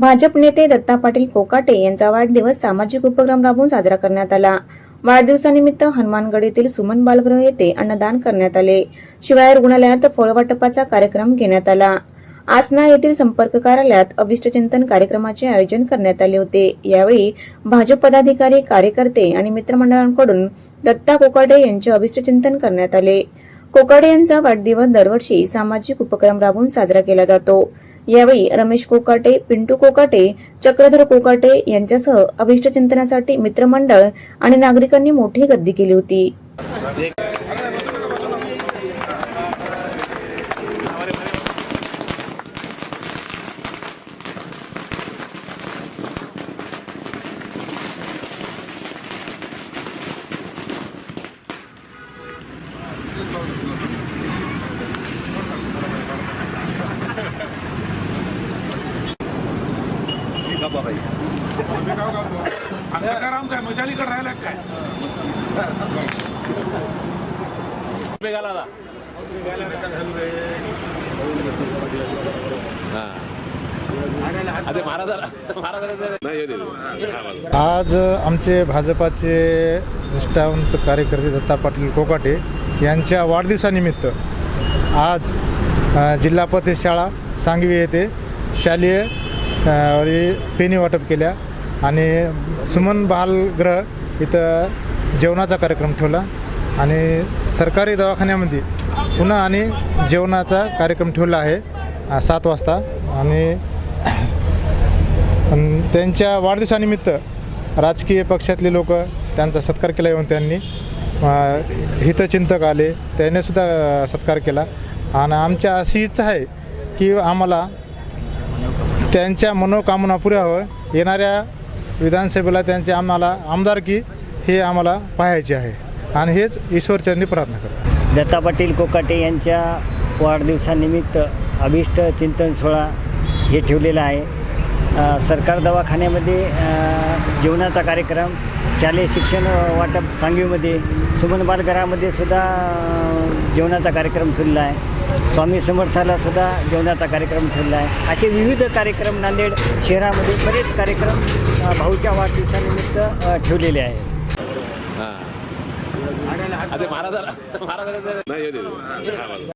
भाजप नेते दत्ता पाटील कोकाटे यांचा वाढदिवस सामाजिक उपक्रम राबवून साजरा करण्यात आला. वाढदिवसानिमित्त हनुमानगड येथील सुमन बालगृह येथे अन्नदान करण्यात आले. शिवाय रुग्णालयात फळवाटपाचा कार्यक्रम घेण्यात आला. आसना येथील संपर्क कार्यालयात अभिष्टचिंतन कार्यक्रमाचे आयोजन करण्यात आले होते. यावेळी भाजप पदाधिकारी कार्यकर्ते आणि मित्रमंडळांकडून दत्ता कोकाटे यांचे अभिष्टचिंतन करण्यात आले. कोकाटे यांचा वाढदिवस दरवर्षी सामाजिक उपक्रम राबवून साजरा केला जातो. यावेळी रमेश कोकाटे पिंटू कोकाटे चक्रधर कोकाटे यांच्यासह अभिष्टचिंतनासाठी मित्रमंडळ आणि नागरिकांनी मोठी गर्दी केली होती. सकाराम काय मशालीकडे राहिला काय. हा. हा. आज आमचे भाजपाचे निष्ठावंत कार्यकर्ते दत्ता पाटील कोकाटे यांच्या वाढदिवसानिमित्त आज जिल्हा शाळा सांगवी येथे शालेय पेनी वाटप केल्या आणि सुमन बालगृह इथं जेवणाचा कार्यक्रम ठेवला आणि सरकारी दवाखान्यामध्ये पुन्हा आणि जेवणाचा कार्यक्रम ठेवला आहे सात वाजता. आणि त्यांच्या वाढदिवसानिमित्त राजकीय पक्षातले लोक त्यांचा सत्कार केला येऊन त्यांनी. हितचिंतक आले त्यांनीसुद्धा सत्कार केला. आणि आमच्या अशी इच्छा आहे की आम्हाला त्यांच्या मनोकामना पुऱ्या हो येणाऱ्या विधानसभेला त्यांची आम्हाला आमदारकी हे आम्हाला पाहायची आहे. आणि हेच ईश्वरचरणी प्रार्थना करतो. दत्ता पाटील कोकाटे यांच्या वाढदिवसानिमित्त अभिष्ट चिंतन सोहळा हे ठेवलेला आहे. सरकार दवाखान्यामध्ये जेवणाचा कार्यक्रम शालेय शिक्षण वाटप सांगवीमध्ये सुमन बालघरामध्ये सुद्धा जेवणाचा कार्यक्रम ठेवलेला आहे. स्वामी समर्थाला सुद्धा जेवणाचा कार्यक्रम ठेवला आहे. असे विविध कार्यक्रम नांदेड शहरामध्ये बरेच कार्यक्रम भाऊच्या वाढदिवसानिमित्त ठेवलेले आहेत. महाराजाला